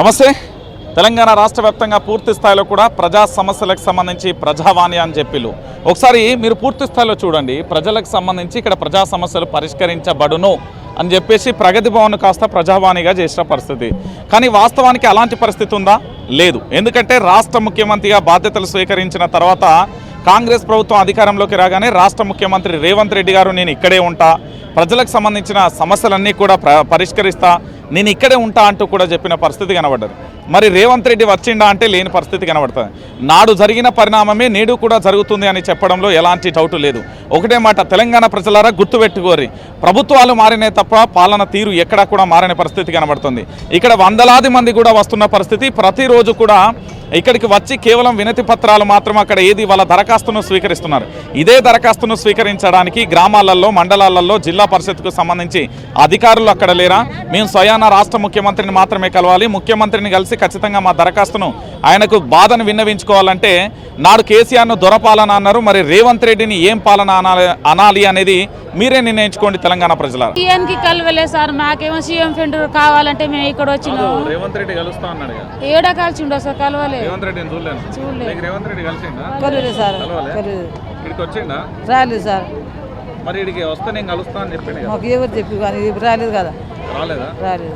నమస్తే. తెలంగాణ రాష్ట్ర వ్యాప్తంగా పూర్తి స్థాయిలో కూడా ప్రజా సమస్యలకు సంబంధించి ప్రజావాణి అని చెప్పిలు ఒకసారి మీరు పూర్తి స్థాయిలో చూడండి. ప్రజలకు సంబంధించి ఇక్కడ ప్రజా సమస్యలు పరిష్కరించబడును అని చెప్పేసి ప్రగతి భవన్ కాస్త ప్రజావాణిగా చేసిన పరిస్థితి. కానీ వాస్తవానికి అలాంటి పరిస్థితి ఉందా? లేదు. ఎందుకంటే రాష్ట్ర ముఖ్యమంత్రిగా బాధ్యతలు స్వీకరించిన తర్వాత కాంగ్రెస్ ప్రభుత్వం అధికారంలోకి రాగానే రాష్ట్ర ముఖ్యమంత్రి రేవంత్ రెడ్డి గారు నేను ఇక్కడే ఉంటా ప్రజలకు సంబంధించిన సమస్యలన్నీ కూడా పరిష్కరిస్తా నేను ఇక్కడే ఉంటా అంటూ కూడా చెప్పిన పరిస్థితి కనబడ్డది. మరి రేవంత్ రెడ్డి వచ్చిండా అంటే లేని పరిస్థితి కనబడుతుంది. నాడు జరిగిన పరిణామమే నేడు కూడా జరుగుతుంది అని చెప్పడంలో ఎలాంటి డౌట్ లేదు. ఒకటే మాట తెలంగాణ ప్రజలారా గుర్తుపెట్టుకోరి. ప్రభుత్వాలు మారినే తప్ప పాలన తీరు ఎక్కడా కూడా మారని పరిస్థితి కనబడుతుంది. ఇక్కడ వందలాది మంది కూడా వస్తున్న పరిస్థితి ప్రతిరోజు కూడా ఇక్కడికి వచ్చి కేవలం వినతి పత్రాలు మాత్రం అక్కడ ఏది వాళ్ళ దరఖాస్తును స్వీకరిస్తున్నారు. ఇదే దరఖాస్తును స్వీకరించడానికి గ్రామాలలో మండలాలలో జిల్లా పరిషత్కు సంబంధించి అధికారులు అక్కడ లేరా? మేము స్వయాన రాష్ట్ర ముఖ్యమంత్రిని మాత్రమే కలవాలి. ముఖ్యమంత్రిని కలిసి ఖచ్చితంగా మా దరఖాస్తును ఆయనకు బాధను విన్నవించుకోవాలంటే నాడు కేసీఆర్ను దొరపాలన అన్నారు. మరి రేవంత్ రెడ్డిని ఏం పాలన అనాలి అనాలి అనేది మీరే నిర్ణయించుకోండి తెలంగాణ ప్రజల సీఎం కి కలవలే సార్. మాకేమో సీఎం ఫ్రెండ్ కావాలంటే మేము ఇక్కడ వచ్చినాం. రేవంత్ రెడ్డి కలుస్తా అన్నాడు ఏడా కలిసిండో సార్? కలవలే రేవంత్ రెడ్డిని చూడలేదు. చూడలేదు. రేవంత్ రెడ్డి కలిసిండా? కలవలేదు సార్ కలవలే? కలవలేదు ఇక్కడికి వచ్చిండా? రాలేదు సార్. మరి ఇక్కడికి వస్తే నేను కలుస్తా అని చెప్పిండు కదా. మాకు ఎవరు చెప్పి కానీ రాలేదు కదా. రాలేదా? రాలేదు.